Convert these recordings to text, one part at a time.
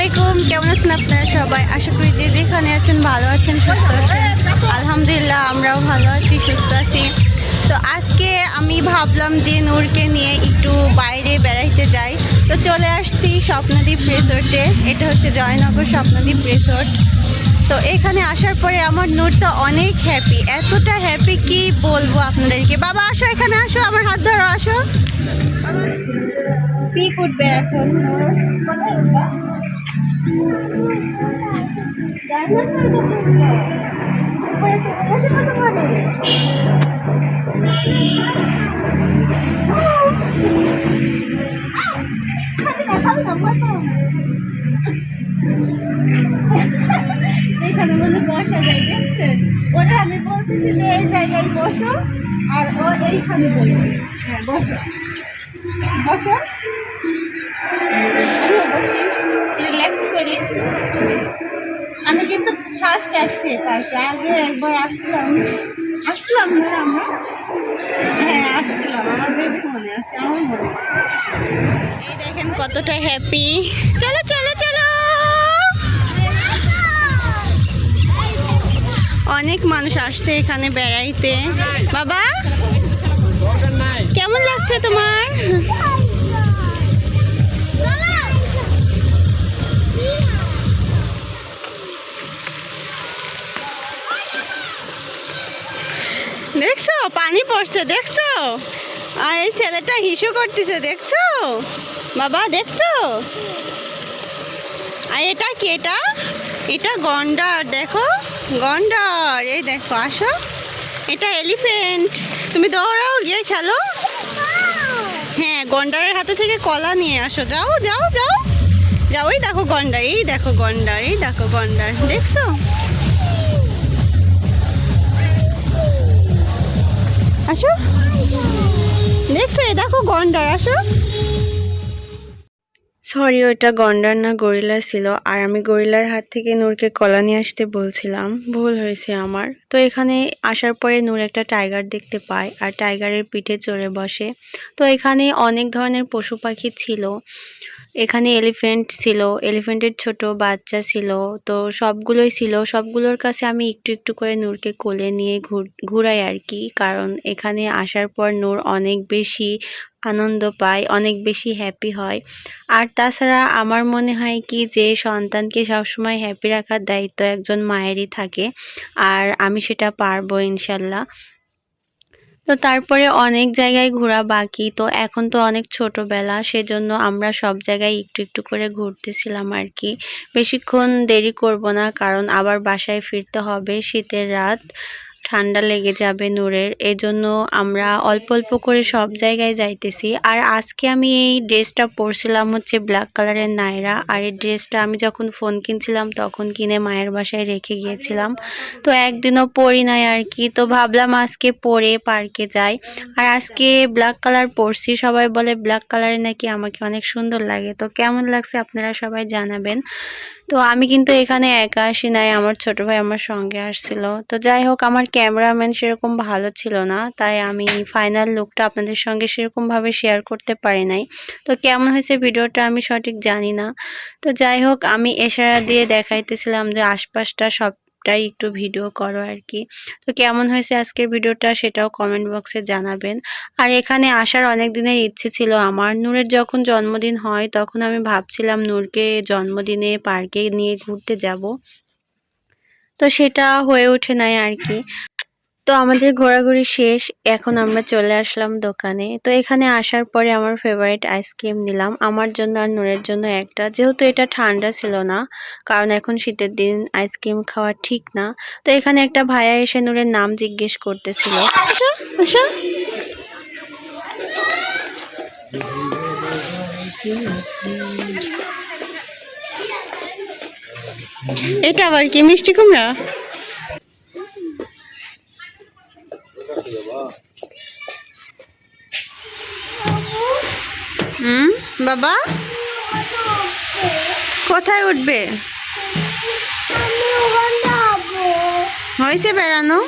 আলাইকুম, কেমন আছেন আপনারা সবাই? আশা করি যে যেখানে আছেন ভালো আছেন, সুস্থ আছেন। আলহামদুলিল্লাহ, আমরাও ভালো আছি, সুস্থ আছি। তো আজকে আমি ভাবলাম যে নূরকে নিয়ে একটু বাইরে বেড়াইতে যাই। তো চলে আসছি স্বপ্নদ্বীপ রিসোর্টে এটা হচ্ছে জয়নগর স্বপ্নদ্বীপ রিসোর্ট তো এখানে আসার পরে আমার নূরটা অনেক হ্যাপি এতটা হ্যাপি কি বলব আপনাদেরকে? বাবা, আসো এখানে, আসো, আমার হাত ধরো, আসো। বাবা পিক উঠবে এখন এখানে মনে বসা যায় দেখছেন ওটা আমি বলতেছি যে এই জায়গায় বসো, আর ও এইখানে বসবে হ্যাঁ বসো। বসো, বসি। রিল্যাক্স করি। আমি কিন্তু ফার্স্ট আসছি পার্কে আগে একবার আসলাম। আসলাম না আমরা? হ্যাঁ আসছিলাম আমার বেবি মনে আছে, আমার মনে এই দেখেন কতটা হ্যাপি চলো চলো চলো! অনেক মানুষ আসছে এখানে বেড়াইতে। বাবা, কেমন লাগছে তোমার? দেখছ? পানি পড়ছে, দেখছ? আর এই ছেলেটা হিসু করতেছে, দেখছ? বাবা, দেখছ? আর এটা কি এটা? এটা গন্ডার, দেখো? গন্ডার, এই দেখো, আসো। এটা এলিফেন্ট তুমি দৌড়াও, গিয়ে খেলো। হ্যাঁ গন্ডারের হাতে থেকে কলা নিয়ে আসো। যাও যাও যাও। যাও ওই দেখো গন্ডার, এই দেখো গন্ডার, এই দেখো গন্ডার, দেখছ? গন্ডার আসো। সরি ওটা গন্ডার না গরিলা ছিল। আর আমি গরিলার হাত থেকে নূরকে কলা নিয়ে আসতে বলছিলাম। ভুল হয়েছে আমার। তো এখানে আসার পরে নূর একটা টাইগার দেখতে পায়। আর টাইগারের পিঠে চড়ে বসে। তো এখানে অনেক ধরনের পশু পাখি ছিল। এখানে এলিফ্যান্ট ছিল। এলিফ্যান্টের ছোট বাচ্চা ছিল। তো সবগুলোই ছিল। সবগুলোর কাছে আমি একটু একটু করে নূরকে কোলে নিয়ে ঘুর- ঘুরাই আর কি। কারণ এখানে আসার পর নূর অনেক বেশি আনন্দ পায়, অনেক বেশি হ্যাপি হয়। আর তাছাড়া আমার মনে হয় কি যে, সন্তানকে সবসময় হ্যাপি রাখার দায়িত্ব একজন মায়েরই থাকে। আর আমি সেটা পারব ইনশাল্লাহ। তো তারপরে অনেক জায়গায় ঘোরা বাকি। তো এখন তো অনেক ছোটবেলা, সেজন্য আমরা সব জায়গায় একটু একটু করে ঘুরতেছিলাম আর কি বেশিক্ষণ দেরি করব না, কারণ আবার বাসায় ফিরতে হবে শীতের রাত। ঠান্ডা লেগে যাবে নূরের। এজন্য আমরা অল্প অল্প করে সব জায়গায় যাইতেছি। আর আজকে আমি এই ড্রেসটা পরছিলাম হচ্ছে ব্ল্যাক কালারের নায়রা। আর এই ড্রেসটা আমি যখন ফোন কিনছিলাম, তখন কিনে মায়ের বাসায় রেখে গিয়েছিলাম। তো একদিনও পরি নাই আর কি। তো ভাবলাম আজকে পরে পার্কে যাই। আর আজকে ব্ল্যাক কালার পরছি। সবাই বলে ব্ল্যাক কালারে নাকি আমাকে অনেক সুন্দর লাগে। তো কেমন লাগছে আপনারা সবাই জানাবেন। তো আমি কিন্তু এখানে একা আসি নাই, আমার ছোট ভাই আমার সঙ্গে আসছিল। তো যাই হোক, আমার ক্যামেরাম্যান সেরকম ভালো ছিল না, তাই আমি ফাইনাল লুকটা আপনাদের সঙ্গে সেরকমভাবে শেয়ার করতে পারি নাই। তো কেমন হয়েছে ভিডিওটা আমি সঠিক জানি না। তো যাই হোক, আমি এশারা দিয়ে দেখাইতেছিলাম যে আশপাশটা সবটাই একটু ভিডিও করো আর কি। তো কেমন হয়েছে আজকের ভিডিওটা সেটাও কমেন্ট বক্সে জানাবেন। আর এখানে আসার অনেক দিনের ইচ্ছে ছিল। আমার নূরের যখন জন্মদিন হয়, তখন আমি ভাবছিলাম নূরকে জন্মদিনে পার্কে নিয়ে ঘুরতে যাব। তো সেটা হয়ে ওঠে নাই আর কি। তো আমাদের ঘোরাঘুরি শেষ, এখন আমরা চলে আসলাম দোকানে। তো এখানে আসার পরে আমার ফেভারিট আইসক্রিম নিলাম। আমার জন্য আর নূরের জন্য একটা। যেহেতু এটা ঠান্ডা ছিল না, কারণ এখন শীতের দিন আইসক্রিম খাওয়া ঠিক না। তো এখানে একটা ভাইয়া এসে নূরের নাম জিজ্ঞেস করতেছিল। এটা আবার কি মিষ্টি কুমড়া? হুম, বাবা? কোথায় উঠবে? হয়েছে বেড়ানো?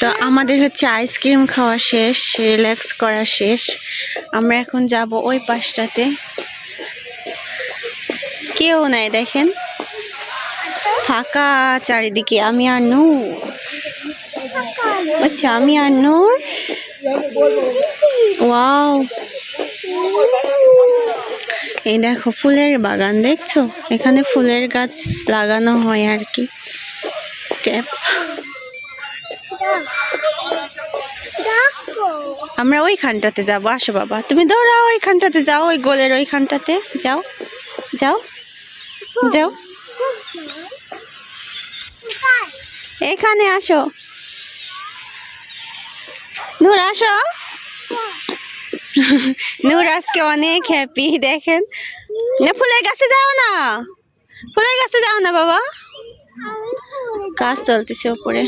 তো আমাদের হচ্ছে আইসক্রিম খাওয়া শেষ, রিল্যাক্স করা শেষ। আমরা এখন যাব ওই পাশটাতে। কেউ নাই দেখেন? ফাঁকা চারিদিকে, আমি আর নূর। আচ্ছা আমি আর নূর? ওয়াও। এই দেখো, ফুলের বাগান, দেখছ? এখানে ফুলের গাছ লাগানো হয় আর কি। ট্যাপ। আমরা ওইখানটাতে যাব, আসো বাবা। তুমি দৌড়াও ওইখানটাতে, যাও ওই গোলের ওইখানটাতে। যাও যাও। যাও। এখানে আসো। নূর আসো। নূর আজকে অনেক হ্যাপি দেখেন। ফুলের গাছে যাও না। ফুলের গাছে যাও না, বাবা। কাজ চলতেছে উপরে।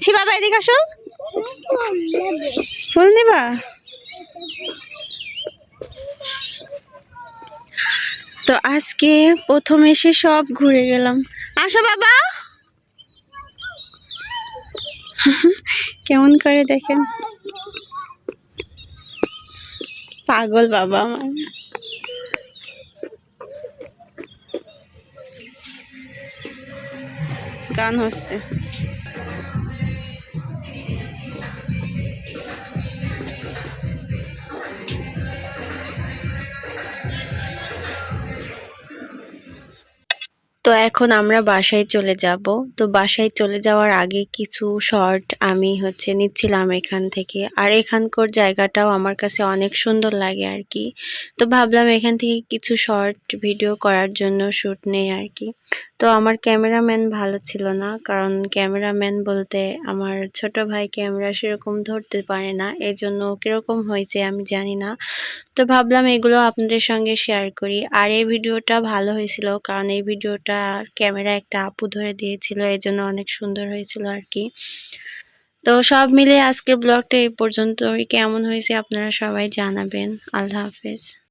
ছি বাবা, এদিকে আসো। ফুল নিবা? তো আজকে প্রথম এসে সব ঘুরে গেলাম। আসো বাবা। কেমন করে দেখেন? পাগল বাবা আমার। গান হচ্ছে। তো এখন আমরা বাসায় চলে যাব। তো বাসায় চলে যাওয়ার আগে কিছু শর্ট আমি হচ্ছে নিচ্ছিলাম এখান থেকে। আর এখানকার জায়গাটাও আমার কাছে অনেক সুন্দর লাগে আর কি। তো ভাবলাম এখান থেকে কিছু শর্ট ভিডিও করার জন্য শ্যুট নেই আর কি। তো আমার ক্যামেরাম্যান ভালো ছিল না। কারণ ক্যামেরাম্যান বলতে আমার ছোট ভাই ক্যামেরা সেরকম ধরতে পারে না। এজন্য কীরকম হয়েছে আমি জানি না। তো ভাবলাম এগুলো আপনাদের সঙ্গে শেয়ার করি। আর এই ভিডিওটা ভালো হয়েছিল কারণ এই ভিডিওটা ক্যামেরা একটা আপু ধরে দিয়েছিল জন্য অনেক সুন্দর হয়েছিল আর কি। তো সব মিলে আজকের ব্লগটা এই পর্যন্তই। কেমন হয়েছে আপনারা সবাই জানাবেন। আল্লাহ হাফেজ।